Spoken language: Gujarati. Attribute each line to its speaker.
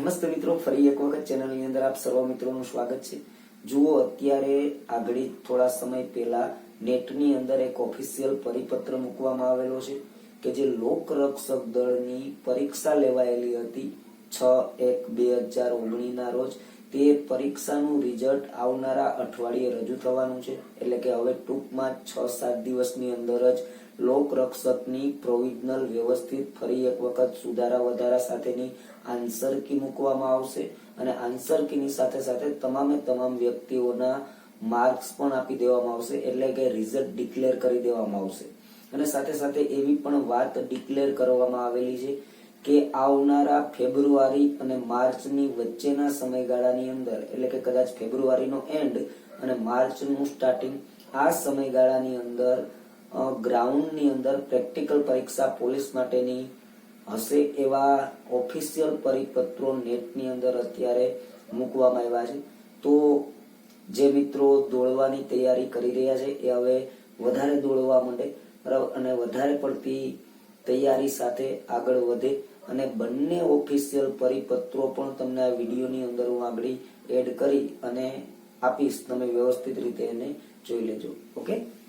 Speaker 1: નમસ્તે મિત્રો, ફરી એક વખત ચેનલની અંદર આપ સર્વ મિત્રોનું સ્વાગત છે. જુઓ, અત્યારે આગળ થોડા સમય પહેલા નેટની અંદર એક ઓફિશિયલ પરિપત્ર મૂકવામાં આવેલો છે કે જે લોકરક્ષક દળની પરીક્ષા લેવાયેલી હતી છ એક બે હજાર ઓગણીના રોજ. તે પરીક્ષાનું રિઝલ્ટ આવનારા અઠવાડિયે રજૂ થવાનું છે. એટલે કે હવે ટૂંકમાં છ સાત દિવસની અંદર જ લોકરક્ષકની પ્રોવિઝનલ વ્યવસ્થિત ફરી એક વખત સુધારા વધારા સાથેની આન્સર કી મૂકવામાં આવશે અને આન્સર કીની સાથે સાથે તમામે તમામ વ્યક્તિઓના માર્ક્સ પણ આપી દેવામાં આવશે, એટલે કે રિઝલ્ટ ડિક્લેર કરી દેવામાં આવશે. અને સાથે સાથે એવી પણ વાત ડિક્લેર કરવામાં આવેલી છે કે આવનારા ફેબ્રુઆરી અને માર્ચની વચ્ચેના સમયગાળાની અંદર, એટલે કે કદાચ ફેબ્રુઆરીનો એન્ડ અને માર્ચનું સ્ટાર્ટિંગ આ સમયગાળાની અંદર ગ્રાઉન્ડની અંદર પ્રેક્ટિકલ પરીક્ષા પોલીસ માટેની હશે એવા ઓફિશિયલ પરિપત્રો નેટની અંદર અત્યારે મૂકવામાં આવ્યા છે. તો જે મિત્રો દોડવાની તૈયારી કરી રહ્યા છે એ હવે વધારે દોડવા માંડે. બરાબર? અને વધારે પડતી તૈયારી સાથે આગળ વધે. અને બંને ઓફિશિયલ પરિપત્રો પણ તમને આ વિડીયોની અંદર હું આગળ એડ કરી અને આપીશ. તમે વ્યવસ્થિત રીતે એને જોઈ લેજો. ઓકે?